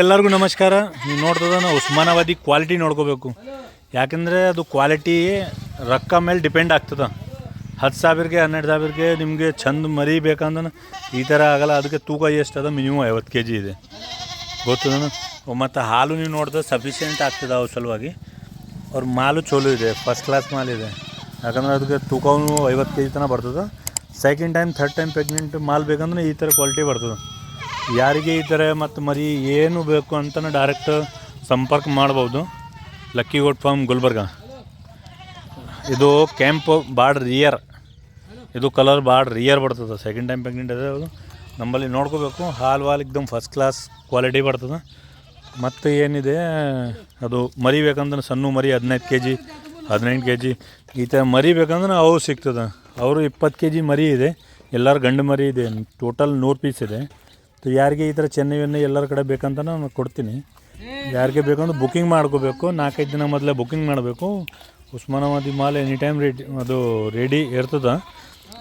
ಎಲ್ಲರಿಗೂ ನಮಸ್ಕಾರ. ನೀವು ನೋಡ್ತದ ನಾವು ಉಸ್ಮಾನಾಬಾದಿ ಕ್ವಾಲಿಟಿ ನೋಡ್ಕೋಬೇಕು. ಯಾಕಂದರೆ ಅದು ಕ್ವಾಲಿಟಿ ರೊಕ್ಕ ಮೇಲೆ ಡಿಪೆಂಡ್ ಆಗ್ತದೆ. ಹತ್ತು ಸಾವಿರಕ್ಕೆ, ಹನ್ನೆರಡು ಸಾವಿರಕ್ಕೆ ನಿಮಗೆ ಚಂದ ಮರಿ ಬೇಕಂದ್ರೆ ಈ ಥರ ಆಗಲ್ಲ. ಅದಕ್ಕೆ ತೂಕ ಎಷ್ಟು ಅದ? ಮಿನಿಮಮ್ ಐವತ್ತು ಕೆ ಜಿ ಇದೆ ಗೊತ್ತದ ಮತ್ತು ಹಾಲು ನೀವು ನೋಡಿದ್ರೆ ಸಫಿಷಿಯೆಂಟ್ ಆಗ್ತದೆ ಅವ್ರ ಸಲುವಾಗಿ. ಅವ್ರ ಮಾಲು ಚಲೋ ಇದೆ. ಫಸ್ಟ್ ಕ್ಲಾಸ್ ಮಾಲ್ ಇದೆ. ಯಾಕಂದ್ರೆ ಅದಕ್ಕೆ ತೂಕವೂ ಐವತ್ತು ಕೆ ಜಿ ತನಕ ಬರ್ತದೆ. Second time third time pregnant mall ಬೇಕಂದ್ರೆ ಈ ಥರ ಕ್ವಾಲಿಟಿ ಬರ್ತದೆ. ಯಾರಿಗೆ ಈ ಥರ ಮತ್ತು ಮರಿ ಏನು ಬೇಕು ಅಂತಲೂ ಡೈರೆಕ್ಟ್ ಸಂಪರ್ಕ ಮಾಡ್ಬೋದು. Lucky goat farm Gulbarga. ಇದು ಕ್ಯಾಂಪ್ ಭಾಳ ರಿಯರ್ ಇದು ಕಲರ್ ಭಾಳ ರಿಯರ್ ಬರ್ತದೆ. ಸೆಕೆಂಡ್ ಟೈಮ್ ಪ್ರೆಗ್ನೆಂಟ್ ಅದೇ ಅದು ನಮ್ಮಲ್ಲಿ ನೋಡ್ಕೋಬೇಕು. ಹಾಲು ವಾಲ್ ಎಕ್ದಮ್ ಫಸ್ಟ್ ಕ್ಲಾಸ್ ಕ್ವಾಲಿಟಿ ಬರ್ತದೆ. ಮತ್ತು ಏನಿದೆ, ಅದು ಮರಿ ಬೇಕಂದ್ರೆ ಸಣ್ಣ ಮರಿ ಹದಿನೈದು ಕೆ ಜಿ ಹದಿನೆಂಟು ಕೆ ಜಿ ಈ ಥರ ಮರಿ ಬೇಕಂದ್ರೆ ಅವು ಸಿಗ್ತದೆ. ಅವರು ಇಪ್ಪತ್ತು ಕೆ ಜಿ ಮರಿ ಇದೆ. ಎಲ್ಲರ ಗಂಡು ಮರಿ ಇದೆ. ಟೋಟಲ್ ನೂರು ಪೀಸ್ ಇದೆ. ಯಾರಿಗೆ ಈ ಥರ ಚೆನ್ನೈ ವೆನ್ನೈ ಎಲ್ಲರ ಕಡೆ ಬೇಕಂತ ನಾನು ಕೊಡ್ತೀನಿ. ಯಾರಿಗೆ ಬೇಕಂದ್ರೆ ಬುಕ್ಕಿಂಗ್ ಮಾಡ್ಕೋಬೇಕು. ನಾಲ್ಕೈದು ದಿನ ಮೊದಲೇ ಬುಕ್ಕಿಂಗ್ ಮಾಡಬೇಕು. ಉಸ್ಮಾನಾಬಾದಿ ಮಾಲ್ ಎನಿ ಟೈಮ್ ರೆಡಿ ಅದು ರೆಡಿ ಇರ್ತದೆ.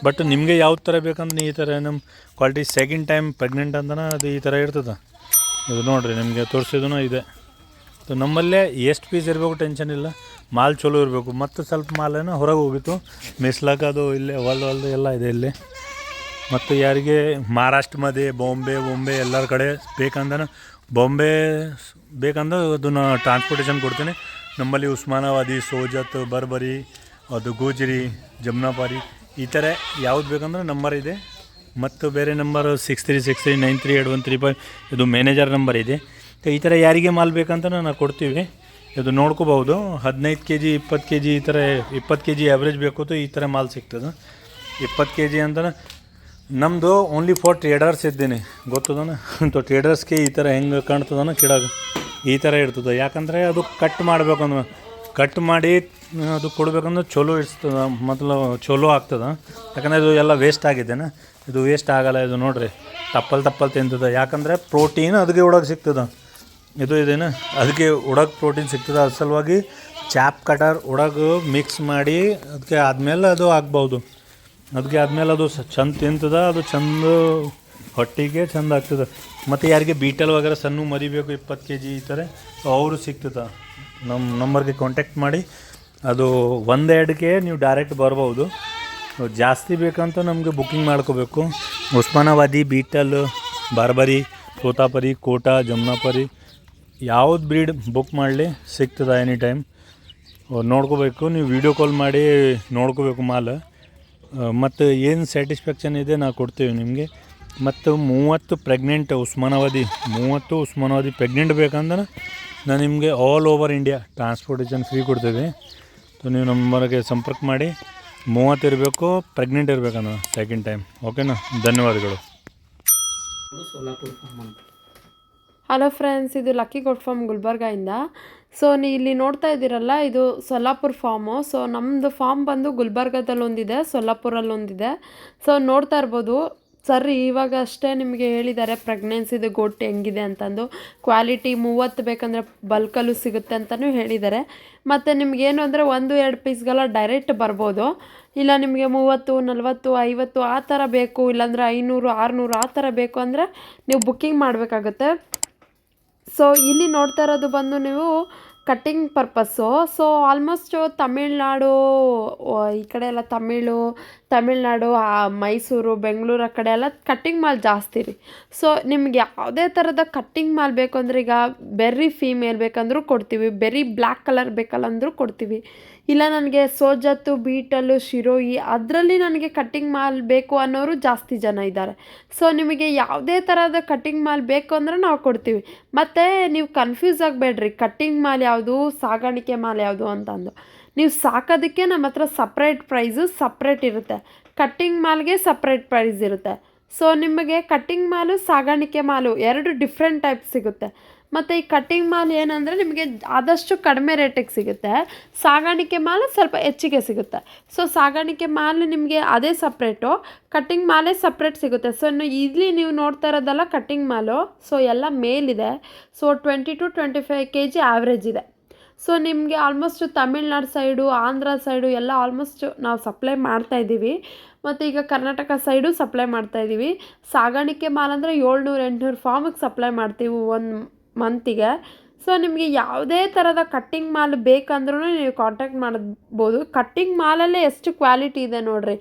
ಬಟ್ ನಿಮಗೆ ಯಾವ ಥರ ಬೇಕಂದ್ರೆ ಈ ಥರ ನಮ್ಮ ಕ್ವಾಲಿಟಿ ಸೆಕೆಂಡ್ ಟೈಮ್ ಪ್ರೆಗ್ನೆಂಟ್ ಅಂತನ ಅದು ಈ ಥರ ಇರ್ತದೆ. ಇದು ನೋಡಿರಿ, ನಿಮಗೆ ತೋರಿಸಿದೂ ಇದೆ. ಸೊ ನಮ್ಮಲ್ಲೇ ಎಷ್ಟು ಪೀಸ್ ಇರಬೇಕು ಟೆನ್ಷನ್ ಇಲ್ಲ. ಮಾಲ್ ಚಲೋ ಇರಬೇಕು. ಮತ್ತು ಸ್ವಲ್ಪ ಮಾಲೇನೋ ಹೊರಗೆ ಹೋಗಿತ್ತು. ಮಿಸ್ಲಾಕ ಅದು ಇಲ್ಲೇ, ಹೊಲ್ದು ಹೊಲ್ದು ಎಲ್ಲ ಇದೆ ಇಲ್ಲಿ. ಮತ್ತು ಯಾರಿಗೆ ಮಹಾರಾಷ್ಟ್ರ ಮಧ್ಯೆ, ಬಾಂಬೆ ಬೊಂಬೆ ಎಲ್ಲರ ಕಡೆ ಬೇಕಂದ್ರೆ ಬಾಂಬೆ ಬೇಕಂದ್ರೆ ಅದನ್ನು ಟ್ರಾನ್ಸ್ಪೋರ್ಟೇಷನ್ ಕೊಡ್ತೀನಿ. ನಮ್ಮಲ್ಲಿ ಉಸ್ಮಾನಾಬಾದಿ, ಸೋಜತ್, ಬರ್ಬರಿ, ಅದು ಗೋಜರಿ ಜಮ್ನಾಪಾರಿ ಈ ಥರ ಯಾವ್ದು ಬೇಕಂದ್ರೆ ನಂಬರ್ ಇದೆ. ಮತ್ತು ಬೇರೆ number six three six three nine three eight one three five ಇದು ಮ್ಯಾನೇಜರ್ ನಂಬರ್ ಇದೆ. ಈ ಥರ ಯಾರಿಗೆ ಮಾಲ್ ಬೇಕಂತ ನಾನು ಕೊಡ್ತೀವಿ. ಇದು ನೋಡ್ಕೋಬಹುದು. ಹದಿನೈದು ಕೆ ಜಿ ಇಪ್ಪತ್ತು ಕೆ ಜಿ ಈ ಥರ ಇಪ್ಪತ್ತು ಕೆ ಜಿ ಆ್ಯಾವ್ರೇಜ್ ಬೇಕು ಈ ಥರ ಮಾಲ್ ಸಿಗ್ತದೆ. ಇಪ್ಪತ್ತು ಕೆ ಜಿ ಅಂದ್ರೆ ನಮ್ಮದು ಓನ್ಲಿ ಫಾರ್ ಟ್ರೇಡರ್ಸ್ ಇದ್ದೀನಿ. ಗೊತ್ತದನ? ಅಂತ ಟ್ರೇಡರ್ಸ್ಗೆ ಈ ಥರ ಹೆಂಗೆ ಕಾಣ್ತದನ ಕಿಡಾಗ ಈ ಥರ ಇರ್ತದೆ. ಯಾಕಂದರೆ ಅದು ಕಟ್ ಮಾಡಬೇಕು ಅಂದ್ರೆ ಕಟ್ ಮಾಡಿ ಅದು ಕೊಡ್ಬೇಕಂದ್ರೆ ಚಲೋ ಇರ್ತದೆ. ಮೊದಲು ಚಲೋ ಆಗ್ತದೆ. ಯಾಕಂದರೆ ಇದು ಎಲ್ಲ ವೇಸ್ಟ್ ಆಗಿದ್ದೇನೆ? ಇದು ವೇಸ್ಟ್ ಆಗಲ್ಲ. ಇದು ನೋಡ್ರಿ, ತಪ್ಪಲ್ ತಪ್ಪಲ್ ತಿಂತದೆ. ಯಾಕಂದರೆ ಪ್ರೋಟೀನ್ ಅದಕ್ಕೆ ಒಳಗೆ ಸಿಗ್ತದೆ. ಇದು ಇದೇನು? ಅದಕ್ಕೆ ಒಡಗೆ ಪ್ರೋಟೀನ್ ಸಿಗ್ತದೆ. ಅದ್ರ ಸಲುವಾಗಿ ಚಾಪ್ ಕಟರ್ ಒಳಗೆ ಮಿಕ್ಸ್ ಮಾಡಿ ಅದಕ್ಕೆ ಆದಮೇಲೆ ಅದು ಆಗ್ಬೋದು. ಅದಕ್ಕೆ ಆದಮೇಲೆ ಅದು ಚಂದ ತಿಂತದ, ಅದು ಚಂದ ಹೊಟ್ಟಿಗೆ ಚಂದ ಆಗ್ತದೆ. ಮತ್ತು ಯಾರಿಗೆ ಬೀಟಲ್ ವಗರ ಸಣ್ಣ ಮರಿಬೇಕು ಇಪ್ಪತ್ತು ಕೆ ಜಿ ಈ ಥರ ಅವರು ಸಿಗ್ತದೆ. ನಮ್ಮ ನಂಬರ್ಗೆ ಕಾಂಟ್ಯಾಕ್ಟ್ ಮಾಡಿ, ಅದು ಒಂದೆರಡಕ್ಕೆ ನೀವು ಡೈರೆಕ್ಟ್ ಬರ್ಬೋದು. ಜಾಸ್ತಿ ಬೇಕಂತ ನಮಗೆ ಬುಕ್ಕಿಂಗ್ ಮಾಡ್ಕೋಬೇಕು. ಉಸ್ಮಾನಾಬಾದಿ, ಬೀಟಲ್, ಬಾರ್ಬರಿ, ತೋತಾಪರಿ, ಕೋಟಾ, ಜಮ್ನಾಪರಿ, ಯಾವ್ದು ಬ್ರೀಡ್ ಬುಕ್ ಮಾಡಲಿ ಸಿಗ್ತದೆ ಎನಿ ಟೈಮ್ ನೋಡ್ಕೋಬೇಕು, ನೀವು ವಿಡಿಯೋ ಕಾಲ್ ಮಾಡಿ ನೋಡ್ಕೋಬೇಕು ಮಾಲ್. ಮತ್ತು ಏನು ಸ್ಯಾಟಿಸ್ಫ್ಯಾಕ್ಷನ್ ಇದೆ ನಾವು ಕೊಡ್ತೀವಿ ನಿಮಗೆ. ಮತ್ತು ಮೂವತ್ತು ಪ್ರೆಗ್ನೆಂಟ್ ಉಸ್ಮಾನಾಬಾದಿ, ಮೂವತ್ತು ಉಸ್ಮಾನಾವಧಿ ಪ್ರೆಗ್ನೆಂಟ್ ಬೇಕಂದ್ರೆ ನಾನು ನಿಮಗೆ all over India transportation free ಕೊಡ್ತೀವಿ. ಸೊ ನೀವು ನಮ್ಮವರೆಗೆ ಸಂಪರ್ಕ ಮಾಡಿ, ಮೂವತ್ತು ಇರಬೇಕು ಪ್ರೆಗ್ನೆಂಟ್ ಇರಬೇಕನ್ನ ಸೆಕೆಂಡ್ ಟೈಮ್ ಓಕೆನಾ ಧನ್ಯವಾದಗಳು. ಹಲೋ ಫ್ರೆಂಡ್ಸ್ ಇದು ಲಕ್ಕಿ ಗೋಟ್ ಫಾರ್ಮ್ ಗುಲ್ಬರ್ಗಾಯಿಂದ ಸೊ ನೀ ಇಲ್ಲಿ ನೋಡ್ತಾ ಇದ್ದೀರಲ್ಲ, ಇದು ಸೊಲ್ಲಾಪುರ್ ಫಾರ್ಮು ಸೊ ನಮ್ಮದು ಫಾರ್ಮ್ ಬಂದು ಗುಲ್ಬರ್ಗದಲ್ಲಿ ಒಂದಿದೆ ಸೊಲ್ಲಾಪುರಲ್ಲಿ ಒಂದಿದೆ ಸೊ ನೋಡ್ತಾ ಇರ್ಬೋದು. ಸರ್ ಇವಾಗ ಅಷ್ಟೇ ನಿಮಗೆ ಹೇಳಿದ್ದಾರೆ ಪ್ರೆಗ್ನೆನ್ಸಿದು ಗೋಟ್ ಹೆಂಗಿದೆ ಅಂತಂದು. ಕ್ವಾಲಿಟಿ ಮೂವತ್ತು ಬೇಕಂದರೆ ಬಲ್ಕಲ್ಲೂ ಸಿಗುತ್ತೆ ಅಂತಲೂ ಹೇಳಿದ್ದಾರೆ. ಮತ್ತು ನಿಮಗೇನು ಅಂದರೆ ಒಂದು, ಎರಡು ಪೀಸ್ಗೆಲ್ಲ ಡೈರೆಕ್ಟ್ ಬರ್ಬೋದು. ಇಲ್ಲ ನಿಮಗೆ ಮೂವತ್ತು, ನಲ್ವತ್ತು, ಐವತ್ತು ಆ ಥರ ಬೇಕು. ಇಲ್ಲಾಂದರೆ ಐನೂರು, ಆರುನೂರು ಆ ಥರ ಬೇಕು ಅಂದರೆ ನೀವು ಬುಕ್ಕಿಂಗ್ ಮಾಡಬೇಕಾಗುತ್ತೆ. ಸೊ ಇಲ್ಲಿ ನೋಡ್ತಾ ಇರೋದು ಬಂದು ನೀವು cutting purpose so almost Tamil Nadu ಈ ಕಡೆ ಎಲ್ಲ ತಮಿಳು ತಮಿಳ್ನಾಡು ಮೈಸೂರು, ಬೆಂಗಳೂರು ಆ ಕಡೆ ಎಲ್ಲ ಕಟ್ಟಿಂಗ್ ಮಾಲ್ ಜಾಸ್ತಿ ರೀ. ಸೊ ನಿಮ್ಗೆ ಯಾವುದೇ ಥರದ ಕಟ್ಟಿಂಗ್ ಮಾಲ್ ಬೇಕು ಅಂದರೆ ಈಗ ಬೆರ್ರಿ ಫೀಮೇಲ್ ಬೇಕಂದ್ರೂ ಕೊಡ್ತೀವಿ ಬೆರ್ರಿ ಬ್ಲ್ಯಾಕ್ ಕಲರ್ ಬೇಕಲ್ಲ ಅಂದರೂ ಕೊಡ್ತೀವಿ. ಇಲ್ಲ, ನನಗೆ ಸೋಜತ್ತು, ಬೀಟಲು, ಶಿರೋಯಿ ಅದರಲ್ಲಿ ನನಗೆ ಕಟ್ಟಿಂಗ್ ಮಾಲ್ ಬೇಕು ಅನ್ನೋರು ಜಾಸ್ತಿ ಜನ ಇದ್ದಾರೆ. ಸೊ ನಿಮಗೆ ಯಾವುದೇ ಥರದ ಕಟ್ಟಿಂಗ್ ಮಾಲ್ ಬೇಕು ಅಂದರೆ ನಾವು ಕೊಡ್ತೀವಿ. ಮತ್ತು ನೀವು ಕನ್ಫ್ಯೂಸ್ ಆಗಬೇಡ್ರಿ. ಕಟ್ಟಿಂಗ್ ಮಾಲ್ ಯಾವುದು, ಸಾಗಾಣಿಕೆ ಮಾಲ್ ಯಾವುದು ಅಂತಂದು. ನೀವು ಸಾಕೋದಕ್ಕೆ ನಮ್ಮ ಹತ್ರ ಸಪ್ರೇಟ್ ಪ್ರೈಸು ಸಪ್ರೇಟ್ ಇರುತ್ತೆ. ಕಟ್ಟಿಂಗ್ ಮಾಲ್ಗೆ ಸಪ್ರೇಟ್ ಪ್ರೈಸ್ ಇರುತ್ತೆ. ಸೊ ನಿಮಗೆ ಕಟ್ಟಿಂಗ್ ಮಾಲು, ಸಾಗಾಣಿಕೆ ಮಾಲು ಎರಡು ಡಿಫ್ರೆಂಟ್ ಟೈಪ್ ಸಿಗುತ್ತೆ. ಮತ್ತು ಈ ಕಟ್ಟಿಂಗ್ ಮಾಲ್ ಏನಂದರೆ ನಿಮಗೆ ಆದಷ್ಟು ಕಡಿಮೆ ರೇಟಿಗೆ ಸಿಗುತ್ತೆ. ಸಾಗಾಣಿಕೆ ಮಾಲ್ ಸ್ವಲ್ಪ ಹೆಚ್ಚಿಗೆ ಸಿಗುತ್ತೆ. ಸೊ ಸಾಗಾಣಿಕೆ ಮಾಲ್ ನಿಮಗೆ ಅದೇ ಸಪ್ರೇಟು ಕಟ್ಟಿಂಗ್ ಮಾಲೇ ಸಪ್ರೇಟ್ ಸಿಗುತ್ತೆ. ಸೊ ಇಲ್ಲಿ ನೀವು ನೋಡ್ತಾ ಇರೋದಲ್ಲ ಕಟ್ಟಿಂಗ್ ಮಾಲು. ಸೊ ಎಲ್ಲ ಮೇಲಿದೆ. So twenty to twenty five K G average ಇದೆ. ಸೊ ನಿಮಗೆ almost Tamil Nadu side Andhra side ಎಲ್ಲ ಆಲ್ಮೋಸ್ಟ್ ನಾವು ಸಪ್ಲೈ ಮಾಡ್ತಾ ಇದ್ದೀವಿ. ಮತ್ತು ಈಗ ಕರ್ನಾಟಕ ಸೈಡು ಸಪ್ಲೈ ಮಾಡ್ತಾ ಇದ್ದೀವಿ. ಸಾಗಾಣಿಕೆ ಮಾಲ್ ಅಂದರೆ ಏಳ್ನೂರು ಎಂಟುನೂರು ಫಾರ್ಮಿಗೆ ಸಪ್ಲೈ ಮಾಡ್ತೀವಿ. ಒಂದು ಮಂತಿಗೆ ಸೊ ನಿಮಗೆ ಯಾವುದೇ ಥರದ ಕಟ್ಟಿಂಗ್ ಮಾಲ್ ಬೇಕಂದ್ರೂ ನೀವು ಕಾಂಟ್ಯಾಕ್ಟ್ ಮಾಡ್ಬೋದು. ಕಟ್ಟಿಂಗ್ ಮಾಲಲ್ಲೇ ಎಷ್ಟು ಕ್ವಾಲಿಟಿ ಇದೆ ನೋಡಿರಿ.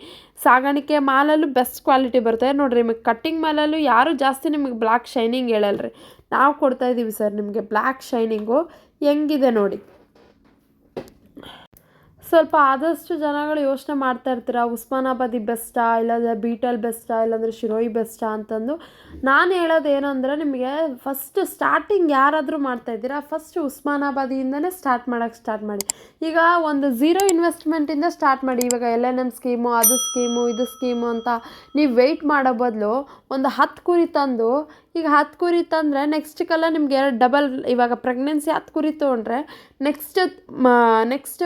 ಸಾಗಾಣಿಕೆ ಮಾಲಲ್ಲೂ ಬೆಸ್ಟ್ ಕ್ವಾಲಿಟಿ ಬರ್ತದೆ ನೋಡಿರಿ, ನಿಮಗೆ ಕಟ್ಟಿಂಗ್ ಮಾಲಲ್ಲೂ ಯಾರೂ ಜಾಸ್ತಿ ನಿಮಗೆ ಬ್ಲ್ಯಾಕ್ ಶೈನಿಂಗ್ ಹೇಳಲ್ರಿ. ನಾವು ಕೊಡ್ತಾ ಇದ್ದೀವಿ ಸರ್ ನಿಮಗೆ ಬ್ಲ್ಯಾಕ್ ಶೈನಿಂಗು ಹೆಂಗಿದೆ ನೋಡಿ. ಸ್ವಲ್ಪ ಆದಷ್ಟು ಜನಗಳು ಯೋಚನೆ ಮಾಡ್ತಾ ಇರ್ತೀರ, ಉಸ್ಮಾನಾಬಾದಿ ಬೆಸ್ಟಾ ಇಲ್ಲಾಂದರೆ ಬೀಟಲ್ ಬೆಸ್ಟಾ ಇಲ್ಲಾಂದರೆ ಶಿರೋಯಿ ಬೆಸ್ಟಾ ಅಂತಂದು. ನಾನು ಹೇಳೋದು ಏನಂದರೆ ನಿಮಗೆ ಫಸ್ಟ್ ಸ್ಟಾರ್ಟಿಂಗ್ ಯಾರಾದರೂ ಮಾಡ್ತಾ ಇದ್ದೀರಾ? ಫಸ್ಟ್ ಉಸ್ಮಾನಾಬಾದಿಯಿಂದನೇ ಸ್ಟಾರ್ಟ್ ಮಾಡೋಕ್ಕೆ ಸ್ಟಾರ್ಟ್ ಮಾಡಿ. ಈಗ ಒಂದು ಝೀರೋ ಇನ್ವೆಸ್ಟ್ಮೆಂಟಿಂದ ಸ್ಟಾರ್ಟ್ ಮಾಡಿ. ಇವಾಗ ಎಲ್ ಎನ್ ಎಂ ಸ್ಕೀಮು ಅದು ಸ್ಕೀಮು ಇದು ಸ್ಕೀಮು ಅಂತ ನೀವು ವೆಯ್ಟ್ ಮಾಡೋ ಬದಲು ಒಂದು ಹತ್ತು ಕುರಿ ತಂದು, ಈಗ ಹತ್ತು ಕುರಿ ತಂದರೆ ನೆಕ್ಸ್ಟಿಗೆಲ್ಲ ನಿಮ್ಗೆ ಎರಡು ಡಬಲ್ ಇವಾಗ ಪ್ರೆಗ್ನೆನ್ಸಿ ಹತ್ತು ಕುರಿ ತೊಗೊಂಡ್ರೆ ನೆಕ್ಸ್ಟ್ ನೆಕ್ಸ್ಟ್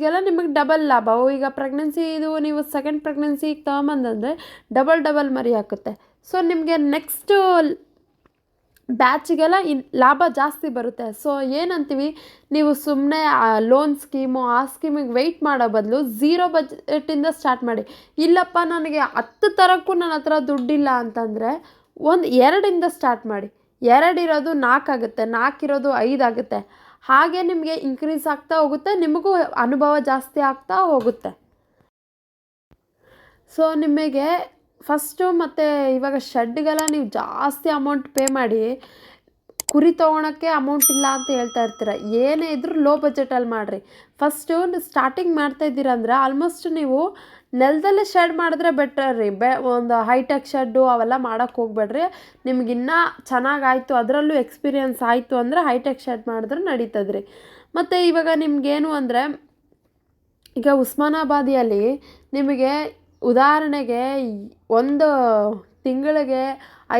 ಬ್ಯಾಚಿಗೆಲ್ಲ ನಿಮಗೆ ಡಬಲ್ ಲಾಭ. ಈಗ ಪ್ರೆಗ್ನೆನ್ಸಿ ಇದು ನೀವು ಸೆಕೆಂಡ್ ಪ್ರೆಗ್ನೆನ್ಸಿಗೆ ತಗೊಂಬಂದಂದರೆ ಡಬಲ್ ಡಬಲ್ ಮರಿ ಹಾಕುತ್ತೆ. ಸೊ ನಿಮಗೆ ನೆಕ್ಸ್ಟು ಬ್ಯಾಚಿಗೆಲ್ಲ ಇನ್ ಲಾಭ ಜಾಸ್ತಿ ಬರುತ್ತೆ. ಸೊ ಏನಂತೀವಿ? ನೀವು ಸುಮ್ಮನೆ ಲೋನ್ ಸ್ಕೀಮು ಆ ಸ್ಕೀಮಿಗೆ ವೆಯ್ಟ್ ಮಾಡೋ ಬದಲು ಝೀರೋ ಬಜೆಟಿಂದ ಸ್ಟಾರ್ಟ್ ಮಾಡಿ. ಇಲ್ಲಪ್ಪ, ನನಗೆ ಹತ್ತು ಥರಕ್ಕೂ ನನ್ನ ಹತ್ರ ದುಡ್ಡಿಲ್ಲ ಅಂತಂದರೆ ಒಂದು ಎರಡಿಂದ ಸ್ಟಾರ್ಟ್ ಮಾಡಿ. ಎರಡಿರೋದು ನಾಲ್ಕಾಗುತ್ತೆ ನಾಲ್ಕಿರೋದು ಐದಾಗುತ್ತೆ ಹಾಗೆ ನಿಮಗೆ ಇನ್ಕ್ರೀಸ್ ಆಗ್ತಾ ಹೋಗುತ್ತೆ, ನಿಮಗೂ ಅನುಭವ ಜಾಸ್ತಿ ಆಗ್ತಾ ಹೋಗುತ್ತೆ. ಸೊ ನಿಮಗೆ ಫಸ್ಟು ಮತ್ತು ಇವಾಗ ಶೆಡ್ಗೆಲ್ಲ ನೀವು ಜಾಸ್ತಿ ಅಮೌಂಟ್ ಪೇ ಮಾಡಿ, ಕುರಿ ತೊಗೊಳಕ್ಕೆ ಅಮೌಂಟ್ ಇಲ್ಲ ಅಂತ ಹೇಳ್ತಾ ಇರ್ತೀರ, ಏನೇ ಇದ್ರೂ ಲೋ ಬಜೆಟಲ್ಲಿ ಮಾಡಿರಿ. ಫಸ್ಟು ಸ್ಟಾರ್ಟಿಂಗ್ ಮಾಡ್ತಾ ಇದ್ದೀರ ಅಂದರೆ ಆಲ್ಮೋಸ್ಟ್ ನೀವು ನೆಲದಲ್ಲೇ ಶೆಡ್ ಮಾಡಿದ್ರೆ ಬೆಟರ್ ರೀ. ಬೆ, ಒಂದು ಹೈಟೆಕ್ ಶೆಡ್ಡು ಅವೆಲ್ಲ ಮಾಡೋಕ್ಕೆ ಹೋಗ್ಬೇಡ್ರಿ. ನಿಮ್ಗೆ ಇನ್ನೂ ಚೆನ್ನಾಗಾಯಿತು, ಅದರಲ್ಲೂ ಎಕ್ಸ್ಪೀರಿಯೆನ್ಸ್ ಆಯಿತು ಅಂದರೆ ಹೈಟೆಕ್ ಶೆಡ್ ಮಾಡಿದ್ರೆ ನಡೀತದೆ ರೀ ಮತ್ತು ಇವಾಗ ನಿಮಗೇನು ಅಂದರೆ, ಈಗ ಉಸ್ಮಾನಾಬಾದಿಯಲ್ಲಿ ನಿಮಗೆ ಉದಾಹರಣೆಗೆ ಒಂದು ತಿಂಗಳಿಗೆ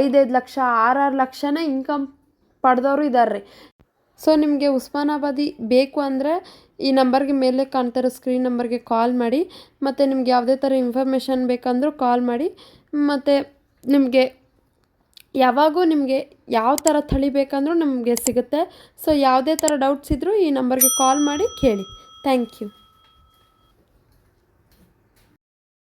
ಐದೈದು ಲಕ್ಷ, ಆರಾರು ಲಕ್ಷನೇ ಇನ್ಕಮ್ ಪಡೆದವರು ಇದ್ದಾರೆ ರೀ ಸೊ ನಿಮಗೆ ಉಸ್ಮಾನಾಬಾದಿ ಬೇಕು ಅಂದರೆ ಈ ನಂಬರ್ಗೆ ಮೇಲೆ ಕಾಣ್ತಿರೋ ಸ್ಕ್ರೀನ್ ನಂಬರ್ಗೆ ಕಾಲ್ ಮಾಡಿ, ಮತ್ತು ನಿಮ್ಗೆ ಯಾವುದೇ ಥರ ಇನ್ಫಾರ್ಮೇಷನ್ ಬೇಕಂದರೂ ಕಾಲ್ ಮಾಡಿ, ಮತ್ತು ನಿಮಗೆ ಯಾವಾಗೂ ನಿಮಗೆ ಯಾವ ಥರ ತಳಿ ಬೇಕಂದ್ರೂ ನಮಗೆ ಸಿಗುತ್ತೆ. ಸೊ ಯಾವುದೇ ಥರ ಡೌಟ್ಸ್ ಇದ್ದರೂ ಈ ನಂಬರ್ಗೆ ಕಾಲ್ ಮಾಡಿ ಕೇಳಿ. Thank you